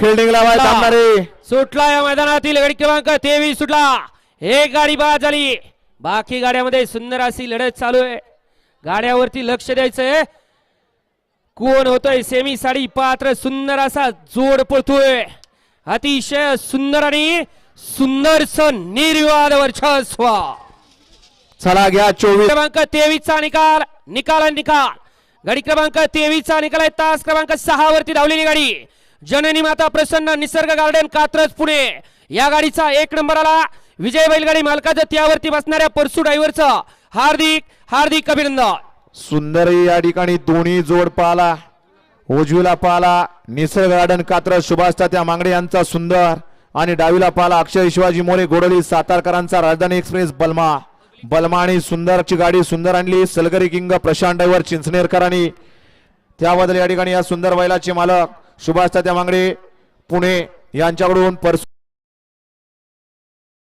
Fielding लावायला थांबणारे सुटला या मैदानातील गाडी क्रमांक तेवीस सुटला. एक गाडी बाद झाली. बाकी गाड्यामध्ये सुंदर अशी लढत चालू आहे. गाड्यावरती लक्ष द्यायचंय. कोण होतोय? सेमी साडी पात्र सुंदर असा जोड पळतोय. अतिशय सुंदर आणि सुंदर निर्विवाद वर्चस्व. चला घ्या चोवीस. क्रमांक तेवीस चा निकाल. निकाल आणि निकाल. गाडी क्रमांक तेवीस चा निकाल आहे. तास क्रमांक सहा वरती धावलेली गाडी. जननी माता प्रसन्न निसर्ग गार्डन कात्रज पुणे. या गाडीचा एक नंबर आला. विजय बैलगाडी मालकाचं त्यावरती बसणाऱ्या परसू ड्रायव्हरचं हार्दिक हार्दिक अभिनंदन. सुंदर या ठिकाणी दोन्ही जोड पाहला. उजवीला पाहला निसर्ग गार्डन कात्र सुभाष त्या मांगडे यांचा सुंदर. आणि डावीला पाहला अक्षय शिवाजी मोरे गोडली सातारकरांचा राजधानी एक्सप्रेस बलमा. बलमा आणि सुंदरची गाडी सुंदर आणली. सलगरी किंग प्रशांत ड्रायव्हर चिंचनेरकरांनी त्याबद्दल या ठिकाणी या सुंदर बैलाचे मालक सुभाष त्या मांगडे पुणे यांच्याकडून परसू